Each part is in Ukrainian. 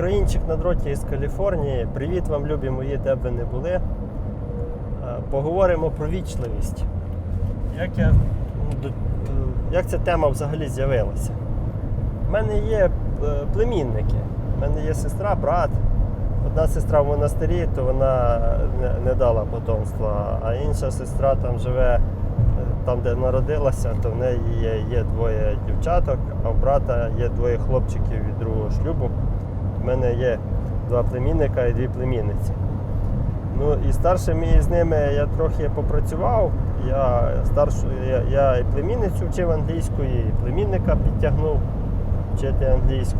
Українчик на дроті із Каліфорнії. Привіт вам, любі мої, де б ви не були. Е, Поговоримо про вічливість. Як, я, е, як ця тема взагалі з'явилася? У мене є е, племінники. У мене є сестра, брат. Одна сестра в монастирі, то вона не, дала потомства, а інша сестра там живе там, де народилася, то в неї є, є двоє дівчаток, а в брата є двоє хлопчиків від другого шлюбу. У мене є два племінника і дві племінниці. Ну і старшим із ними я трохи попрацював. Я старшу, я, я і племінницю вчив англійську, і племінника підтягнув вчити англійську.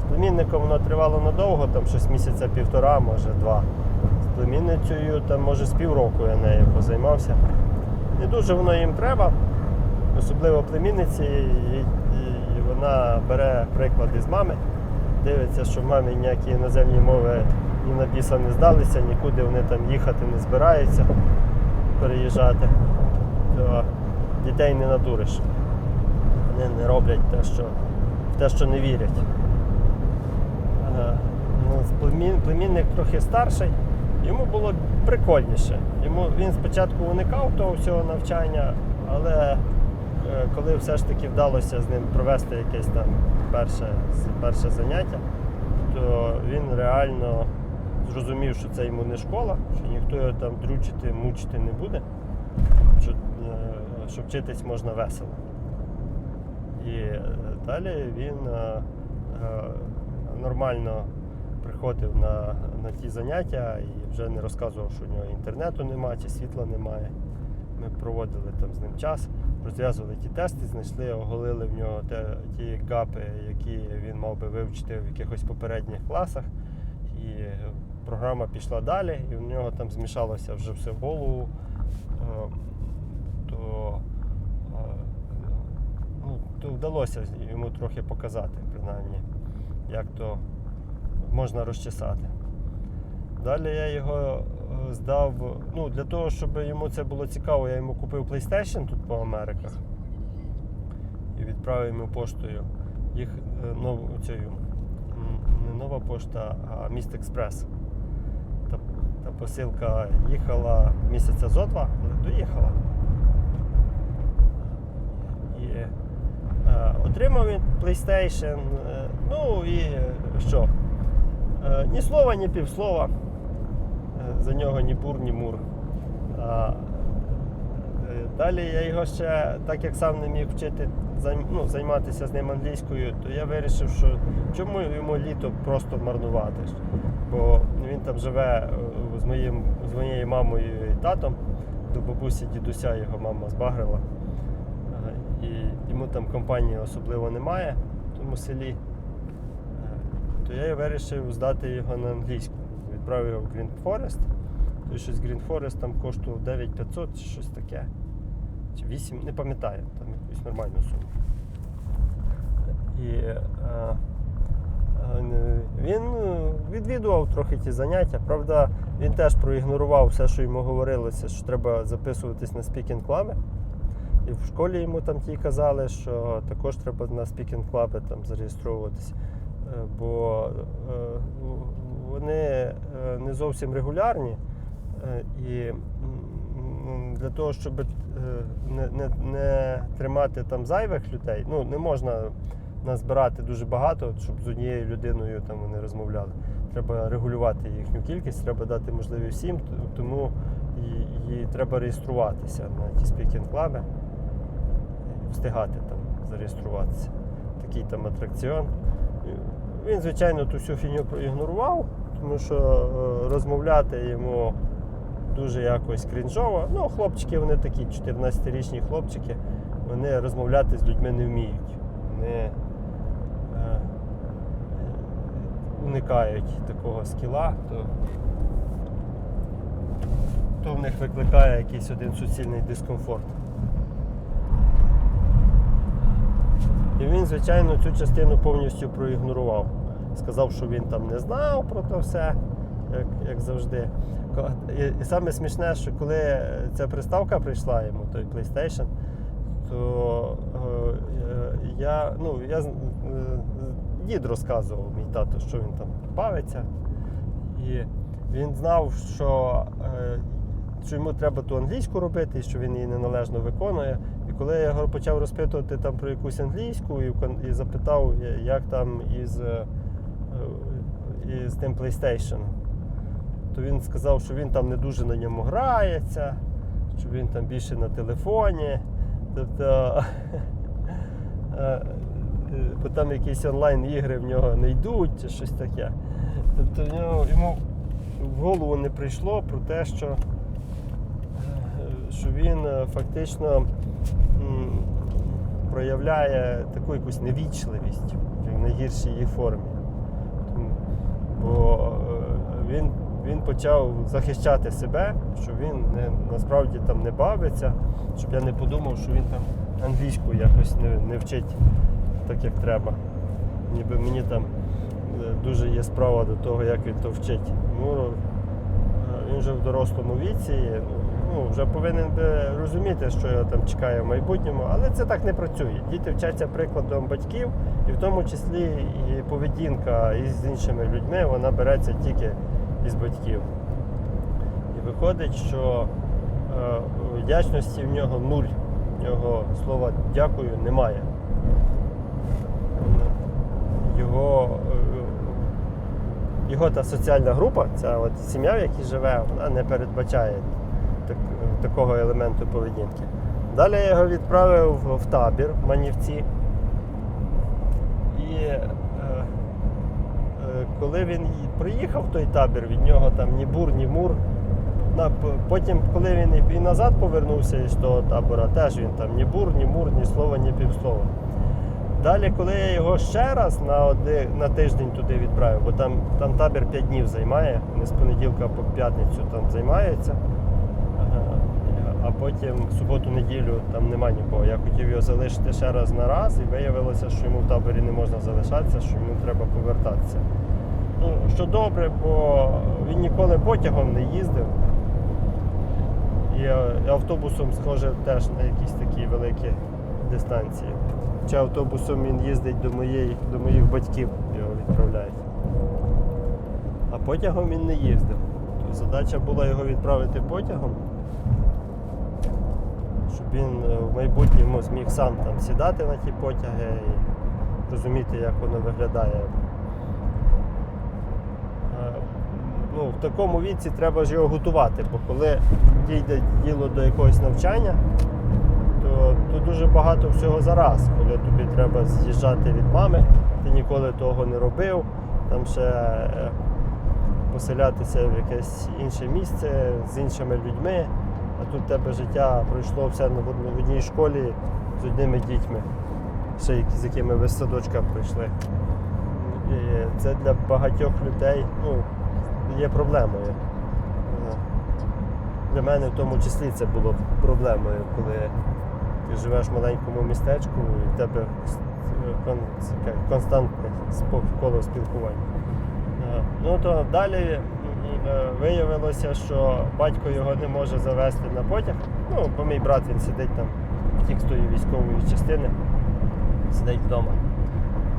З племінником воно тривало надовго, там щось місяця півтора, може два. З племінницею там, може, з півроку я нею позаймався. Не дуже воно їм треба, особливо племінниці, і, і, і вона бере приклад із мами, дивиться, що в мамі ніякі іноземні мови ні на біса не здалися, нікуди вони там їхати не збираються, переїжджати. То дітей не надуриш. Вони не роблять те, що, в те, що не вірять. Е, ну, племінник трохи старший, йому було прикольніше. Йому, він спочатку уникав того всього навчання, але е, коли все ж таки вдалося з ним провести якесь там перше, перше заняття, то він реально зрозумів, що це йому не школа, що ніхто його там дручити, мучити не буде, що, е, що вчитись можна весело. І е, далі він е, нормально приходив на, на ті заняття і вже не розказував, що у нього інтернету немає чи світла немає. Ми проводили там з ним час, розв'язували ті тести, знайшли, оголили в нього те, ті гапи, які він мав би вивчити в якихось попередніх класах. І програма пішла далі, і в нього там змішалося вже все в голову. Е, То, е, ну, то вдалося йому трохи показати, принаймні, як то можна розчесати. Далі я його здав. Ну, для того, щоб йому це було цікаво, я йому купив PlayStation тут по Америках і відправив йому поштою їх е, нову цю, не нова пошта, а Міст Експрес. Та, та посилка їхала місяця зо два, але доїхала. І е, отримав він PlayStation. е, ну і е, що? Е, ні слова, ні півслова. За нього ні бур, ні мур. Е, далі я його ще, так як сам не міг вчити ну, займатися з ним англійською, то я вирішив, що чому йому літо просто марнувати. Бо він там живе е, з, моїм, з моєю мамою і татом. До бабусі, дідуся його мама збагрила. І йому там компанії особливо немає в тому селі. Е, То я вирішив здати його на англійську. Відправив в Green Forest. То щось Green Forest там коштував 9500 чи щось таке. Чи 8, не пам'ятаю, там якусь нормальну суму. І е, е, він е, відвідував трохи ті заняття. Правда, він теж проігнорував все, що йому говорилося, що треба записуватись на спікінг клаби. І в школі йому там ті казали, що також треба на спікінг клаби там зареєстровуватись, бо вони е, не зовсім регулярні. Е, І для того, щоб е, не, не, не тримати там зайвих людей, ну не можна назбирати дуже багато, щоб з однією людиною там вони розмовляли. Треба регулювати їхню кількість, треба дати можливість всім, тому і, треба реєструватися на ті спікінг клаби, встигати там зареєструватися. Такий там атракціон. Він, звичайно, ту всю фіню проігнорував, тому що е, розмовляти йому дуже якось крінжово. Ну, хлопчики, вони такі 14-річні хлопчики, вони розмовляти з людьми не вміють. Вони е, уникають такого скіла, то, то в них викликає якийсь один суцільний дискомфорт. І він, звичайно, цю частину повністю проігнорував. Сказав, що він там не знав про це все, як, як завжди. І, і саме смішне, що коли ця приставка прийшла йому, той PlayStation, то е, е, я, ну, я е, дід розказував мій тато, що він там бавиться. І він знав, що, е, що йому треба ту англійську робити, і що він її неналежно виконує. І коли я його почав розпитувати там про якусь англійську і, і запитав, як там із, е, е, тим PlayStation, то він сказав, що він там не дуже на ньому грається, що він там більше на телефоні. Тобто, е, е, бо там якісь онлайн-ігри в нього не йдуть чи щось таке. Тобто йому в голову не прийшло про те, що, що він фактично проявляє таку якусь невічливість в найгіршій її формі. Бо е, він, він почав захищати себе, що він не, насправді там не бавиться, щоб я не подумав, що він там англійську якось не, не вчить так, як треба. Ніби мені там е, дуже є справа до того, як він то вчить. Ну, е, він вже в дорослому віці, ну, вже повинен би розуміти, що його там чекає в майбутньому, але це так не працює. Діти вчаться прикладом батьків, і в тому числі і поведінка із іншими людьми, вона береться тільки із батьків. І виходить, що е, вдячності в нього нуль. В нього слова дякую немає. Його, е, його та соціальна група, ця от сім'я, в якій живе, вона не передбачає такого елементу поведінки. Далі я його відправив в- табір в Манівці. І е, е, коли він приїхав в той табір, від нього там ні бур, ні мур. Потім, коли він і- назад повернувся із того табора, теж він там ні бур, ні мур, ні слова, ні півслова. Далі, коли я його ще раз на, оди, на тиждень туди відправив, бо там, там табір 5 днів займає, не з понеділка по п'ятницю там займається. Потім суботу-неділю там нема нікого. Я хотів його залишити ще раз на раз, і виявилося, що йому в таборі не можна залишатися, що йому треба повертатися. Ну, що добре, бо він ніколи потягом не їздив. І е, автобусом схоже теж на якісь такі великі дистанції. Чи автобусом він їздить до, моєї, до моїх батьків, його відправляють. А потягом він не їздив. Задача була його відправити потягом, він е, в майбутньому зміг сам там сідати на ті потяги і розуміти, як воно виглядає. Е, Ну, в такому віці треба ж його готувати, бо коли дійде діло до якогось навчання, то, то дуже багато всього зараз, коли тобі треба з'їжджати від мами, ти ніколи того не робив, там ще е, поселятися в якесь інше місце з іншими людьми, а тут в тебе життя пройшло все в одній- школі з одними дітьми, ще з якими ви з садочка прийшли. І це для багатьох людей ну, є проблемою. Для мене в тому числі це було проблемою, коли ти живеш в маленькому містечку і в тебе константне коло спілкування. Е, Ну то далі е, виявилося, що батько його не може завести на потяг. Ну, бо мій брат він сидить там, втік з тої військової частини, сидить вдома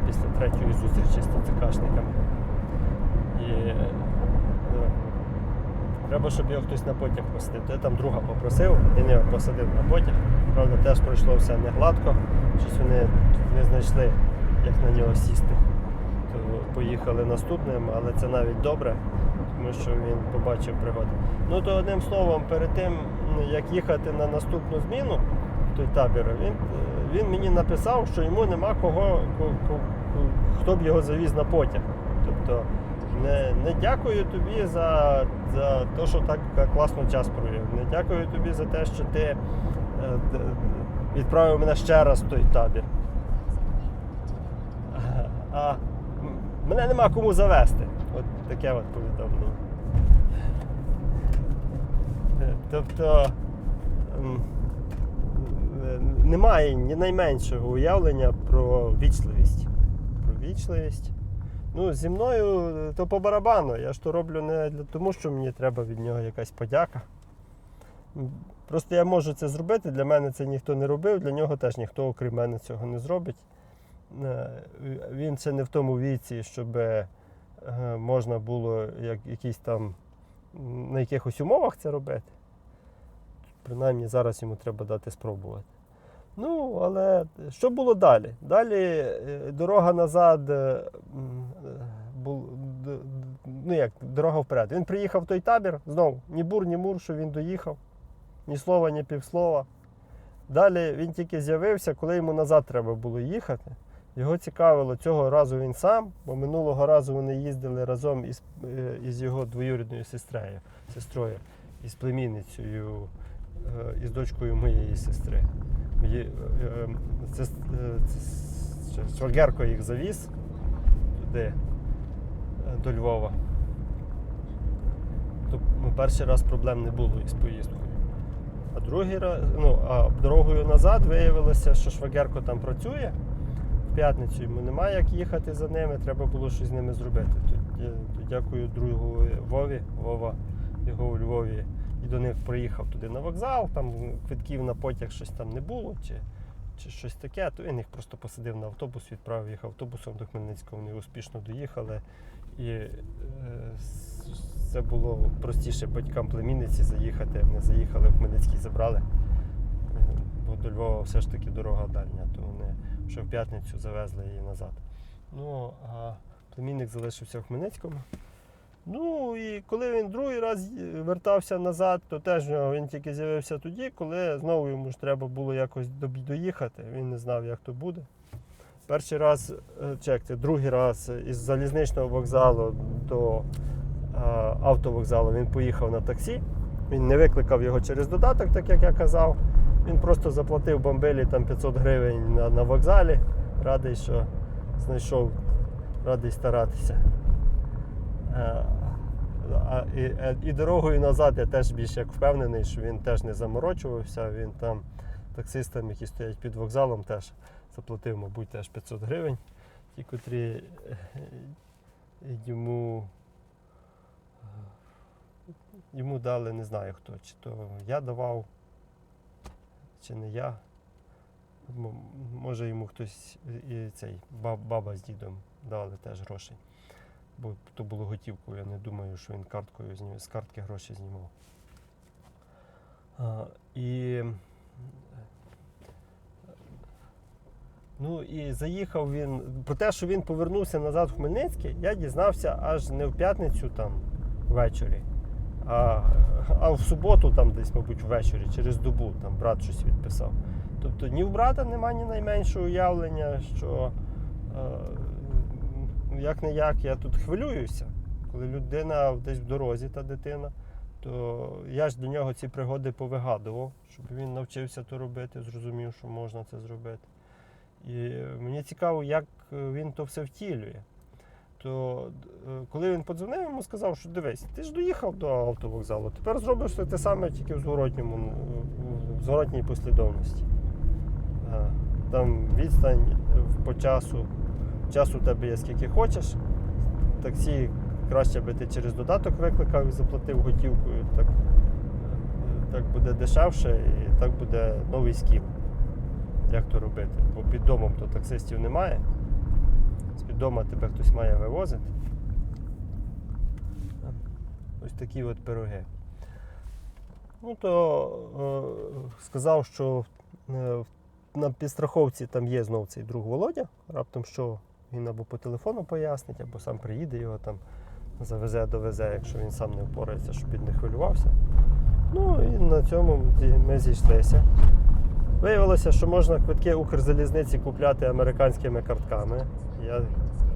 після третьої зустрічі з ТЦКшниками. І е, треба, щоб його хтось на потяг посадив. Я там друга попросив, він його посадив на потяг. Правда, теж пройшло все не гладко, щось вони не знайшли, як на нього сісти. То поїхали наступним, але це навіть добре, тому що він побачив пригоди. Ну то одним словом, перед тим, як їхати на наступну зміну той табір, він, він мені написав, що йому нема кого, ко- ко- ко- хто б його завіз на потяг. Тобто не, не дякую тобі за, за те, що так класно час провів. Не дякую тобі за те, що ти е, відправив мене ще раз в той табір. А мене нема кому завести. Таке от повідомлення. Е, Тобто немає ні найменшого уявлення про вічливість. Про вічливість. Ну, зі мною е, то по барабану. Я ж то роблю не для тому, що мені треба від нього якась подяка. Просто я можу це зробити, для мене це ніхто не робив, для нього теж ніхто, окрім мене, цього не зробить. е, він ще не в тому віці, щоб можна було як, якісь там на якихось умовах це робити. Принаймні зараз йому треба дати спробувати. Ну, але що було далі? Далі е, дорога назад, е, м, е, бу- д- д- ну як, дорога вперед. Він приїхав в той табір, знову ні бур, ні мур, що він доїхав, ні слова, ні півслова. Далі він тільки з'явився, коли йому назад треба було їхати. Його цікавило цього разу він сам, бо минулого разу вони їздили разом із, е, із його двоюрідною сестрою, сестрою, із племінницею, е, із дочкою моєї сестри. Мої, е, їх завіз туди, до Львова. То ну, перший раз проблем не було із поїздкою. А другий раз, ну, а дорогою назад виявилося, що Швагерко там працює. П'ятницю йому немає як їхати за ними, треба було щось з ними зробити. Я- дякую другу Вові, Вова його у Львові і до них приїхав туди на вокзал, там квитків на потяг щось там не було, чи, чи щось таке, то він їх просто посадив на автобус, відправив їх автобусом до Хмельницького. Вони успішно доїхали. І е, це було простіше батькам племінниці заїхати. Вони заїхали в Хмельницький, забрали. Е, Бо до Львова все ж таки дорога дальня, то вони вже в п'ятницю завезли її назад. Ну, а племінник залишився в Хмельницькому. Ну і коли він другий раз вертався назад, то теж він тільки з'явився тоді, коли знову йому ж треба було якось доїхати. Він не знав, як то буде. Перший раз, е, чекайте, другий раз із залізничного вокзалу до е, автовокзалу він поїхав на таксі. Він не викликав його через додаток, так як я казав. Він просто заплатив бомбилі там 500 гривень на, на вокзалі. Радий, що знайшов, радий старатися. Е, А, і, е, і дорогою назад я теж більш як впевнений, що він теж не заморочувався. Він там таксистам, які стоять під вокзалом, теж заплатив, мабуть, теж 500 гривень, ті, котрі е, йому, йому дали, не знаю хто, чи то я давав, чи не я. Може йому хтось і цей баба з дідом дали теж грошей. Бо то було готівкою, я не думаю, що він карткою знімав, з картки гроші знімав. А, і, ну, і заїхав він. Про те, що він повернувся назад в Хмельницький, я дізнався аж не в п'ятницю там ввечері, а, а в суботу, там десь, мабуть, ввечері, через добу там брат щось відписав. Тобто ні в брата немає ні найменшого уявлення, що е, як не як я тут хвилююся. Коли людина десь в дорозі, та дитина, то я ж до нього ці пригоди повигадував, щоб він навчився то робити, зрозумів, що можна це зробити. І мені цікаво, як він то все втілює. То е, коли він подзвонив, йому сказав, що дивись, ти ж доїхав до автовокзалу, тепер зробиш все те саме тільки в зворотньому, в зворотній послідовності. Е, Там відстань е, по часу, часу у тебе є скільки хочеш. Таксі краще би ти через додаток викликав і заплатив готівкою. Так, е, так буде дешевше і так буде новий скіл. Як то робити? Бо під домом то таксистів немає. З-під дома тебе хтось має вивозити. Ось такі от пироги. Ну то е, сказав, що е, на підстраховці там є знов цей друг Володя. Раптом що він або по телефону пояснить, або сам приїде його там завезе, довезе, якщо він сам не впорається, щоб він не хвилювався. Ну і на цьому ми зійшлися. Виявилося, що можна квитки Укрзалізниці купляти американськими картками. Я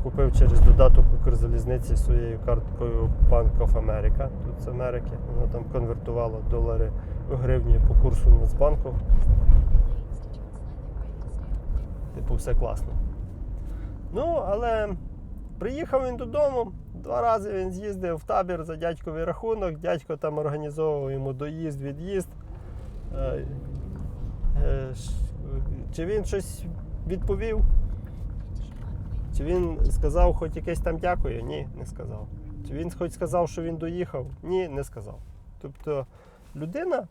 купив через додаток Укрзалізниці своєю карткою Bank of America, тут з Америки. Воно там конвертувало долари у гривні по курсу Нацбанку. Типу, все класно. Ну, але приїхав він додому. Два рази він з'їздив в табір за дядьковий рахунок. Дядько там організовував йому доїзд, від'їзд. Е, е, ш- Чи він щось відповів? Чи він сказав хоч якесь там дякую? Ні, не сказав. Чи він хоч сказав, що він доїхав? Ні, не сказав. Тобто людина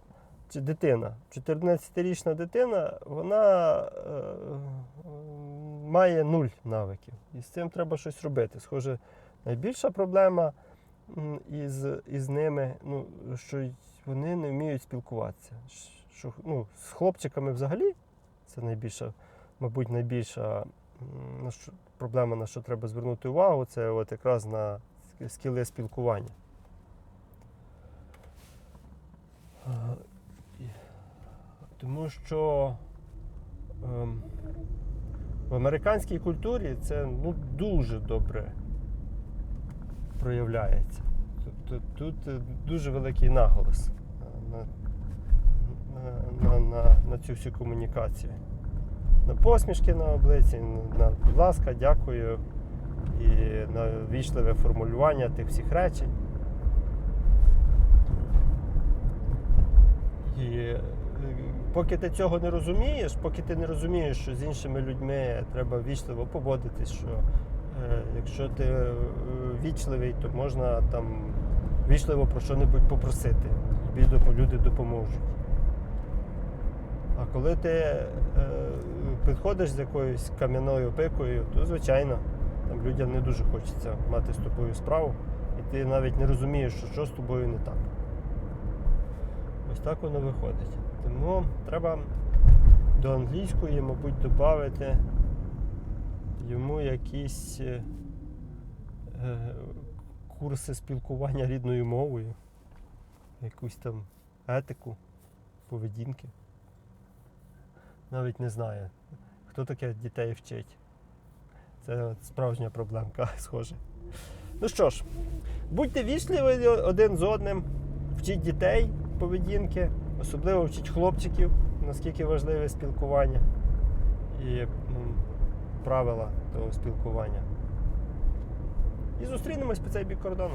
чи дитина, 14-річна дитина, вона е, має нуль навиків. І з цим треба щось робити. Схоже, найбільша проблема із, із ними, ну, що вони не вміють спілкуватися. Що, ну, з хлопчиками взагалі це найбільша, мабуть, найбільша на що, проблема, на що треба звернути увагу, це от якраз на скіли спілкування. Тому що ем, в американській культурі це ну, дуже добре проявляється. Тобто тут е, дуже великий наголос на, на, на, цю всю комунікацію. На посмішки на обличчі, на будь ласка, дякую і на вічливе формулювання тих всіх речень. І е, поки ти цього не розумієш, поки ти не розумієш, що з іншими людьми треба вічливо поводитись, що е, якщо ти е, вічливий, то можна там вічливо про що-небудь попросити. Тобі люди допоможуть. А коли ти е, підходиш з якоюсь кам'яною пикою, то звичайно там людям не дуже хочеться мати з тобою справу, і ти навіть не розумієш, що, що з тобою не так. Ось так воно виходить. Тому треба до англійської, мабуть, додати йому якісь е, е, курси спілкування рідною мовою, якусь там етику, поведінки. Навіть не знаю, хто таке дітей вчить. Це справжня проблемка, схоже. Ну що ж, будьте вічливі один з одним, вчіть дітей поведінки, особливо вчіть хлопчиків, наскільки важливе спілкування і правила того спілкування. І зустрінемось по цей бік кордону.